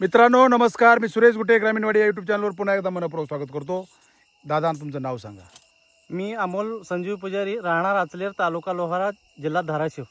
मित्रांनो नमस्कार. मी सुरेश गुटे ग्रामीणवाडी या यूट्यूब चॅनलवर पुन्हा एकदा मनपूर्वक स्वागत करतो. दादा तुमचं नाव सांगा. मी अमोल संजीव पुजारी राहणार आचलेर तालुका लोहारा जिल्हा धाराशिव.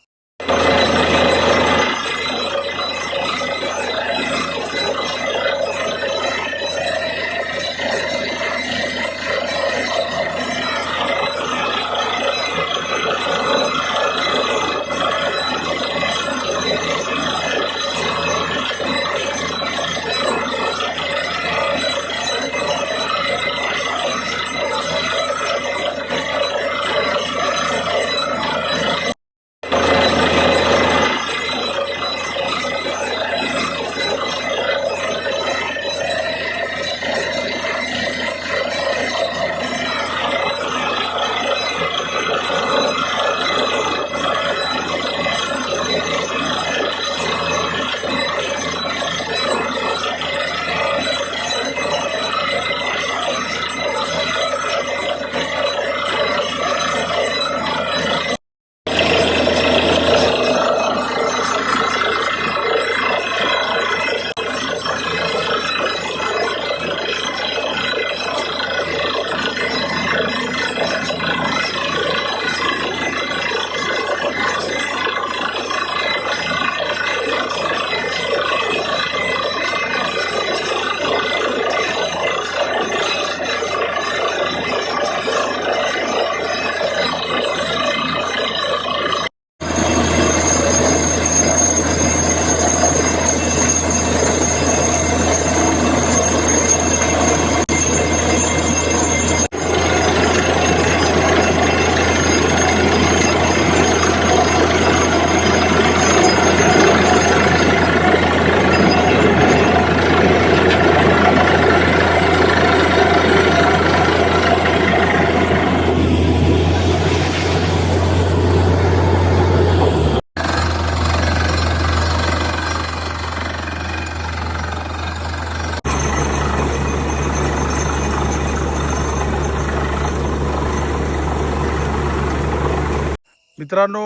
मित्रांनो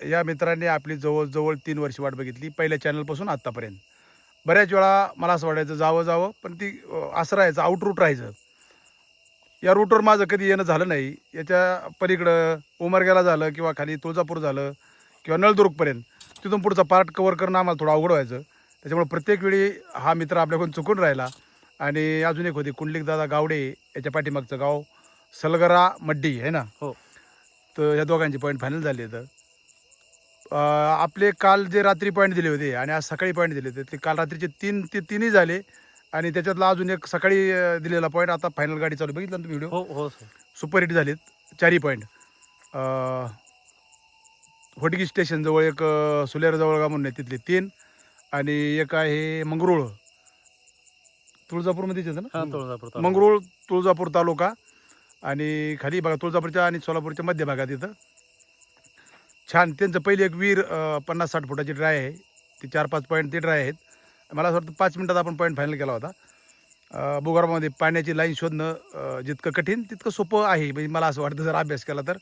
या मित्रांनी आपली जवळजवळ तीन वर्ष वाट बघितली पहिल्या चॅनलपासून आत्तापर्यंत बऱ्याच वेळा मला असं वाटायचं जावं जावं पण ती असं राहायचं आउट रूट राहायचं. या रूटवर माझं कधी येणं झालं नाही. याच्या पलीकडं उमरग्याला झालं किंवा खाली तुळजापूर झालं किंवा नळदुर्गपर्यंत. तिथून पुढचा पार्ट कवर करणं आम्हाला थोडं अवघड व्हायचं. त्याच्यामुळे प्रत्येक वेळी हा मित्र आपल्याकडून चुकून राहिला. आणि अजून एक होती कुंडलिक दादा गावडे याच्या पाठीमागचं गाव सलगरा मड्डी आहे ना? हो. तर या दोघांचे पॉईंट फायनल झाले तर आपले काल जे रात्री पॉईंट दिले होते आणि आज सकाळी पॉईंट दिले होते ते काल रात्रीचे तीन ते तीनही झाले. आणि त्याच्यातला अजून एक सकाळी दिलेला पॉईंट आता फायनल गाडी चालू. बघितलं ना तुम्ही व्हिडिओ हो हो सुपर हिट झालेत. चारही पॉईंट होटगी स्टेशनजवळ एक सुलेरजवळ का म्हणून तिथले तीन. आणि एक आहे मंगरुळ. तुळजापूरमध्येच येतं ना? तुळजापूर. मंगरुळ तुळजापूर तालुका. आणि खाली बघा तुळजापूरच्या आणि सोलापूरच्या मध्य भागात येतं छान त्यांचं पहिले एक वीर पन्नास साठ फुटाची ड्राय आहे. ती चार पाच पॉईंट ते ड्राय आहेत. मला असं वाटतं पाच मिनटात आपण पॉईंट फायनल केला होता. भूगर्भामध्ये पाण्याची लाईन शोधणं जितकं कठीण तितकं सोपं आहे. म्हणजे मला असं वाटतं जर अभ्यास केला तर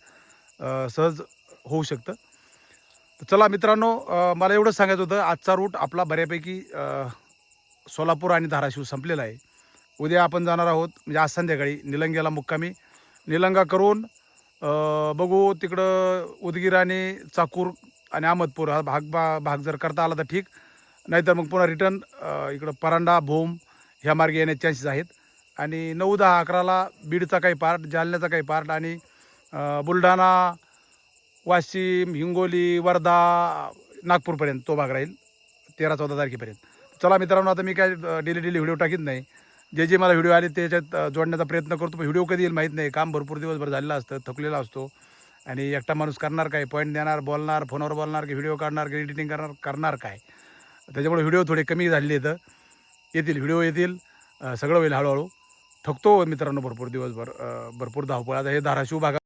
सहज होऊ शकतं. तर चला मित्रांनो मला एवढंच सांगायचं होतं. आजचा रूट आपला बऱ्यापैकी सोलापूर आणि धाराशिव संपलेला आहे. उद्या आपण जाणार आहोत म्हणजे आज संध्याकाळी निलंग्याला मुक्कामी. निलंगा करून बघू तिकडं उदगीर आणि चाकूर आणि अहमदपूर हा भाग बा भाग जर करता आला तर ठीक. नाहीतर मग पुन्हा रिटर्न इकडं परांडा भूम ह्या मार्गे येण्याचे चान्सेस आहेत. आणि नऊ दहा अकराला बीडचा काही पार्ट जालन्याचा काही पार्ट आणि बुलढाणा वाशिम हिंगोली वर्धा नागपूरपर्यंत तो भाग राहील. तेरा चौदा तारखेपर्यंत. चला मित्रांनो आता मी काय डेली डेली व्हिडिओ टाकीत नाही. जे जे मला व्हिडिओ आले त्याच्यात जोडण्याचा प्रयत्न करतो पण व्हिडिओ कधी येईल माहीत नाही. काम भरपूर दिवसभर झालेलं असतं थकलेला असतो. आणि एकटा माणूस करणार काय? पॉईंट देणार बोलणार फोनवर बोलणार की व्हिडिओ काढणार की एडिटिंग करणार करणार काय? त्याच्यामुळे व्हिडिओ थोडे कमी झालेले आहेत. येतील व्हिडिओ येतील सगळं होईल हळूहळू. थकतो मित्रांनो भरपूर दिवसभर भरपूर धावपळ. आता हे धाराशिव भागात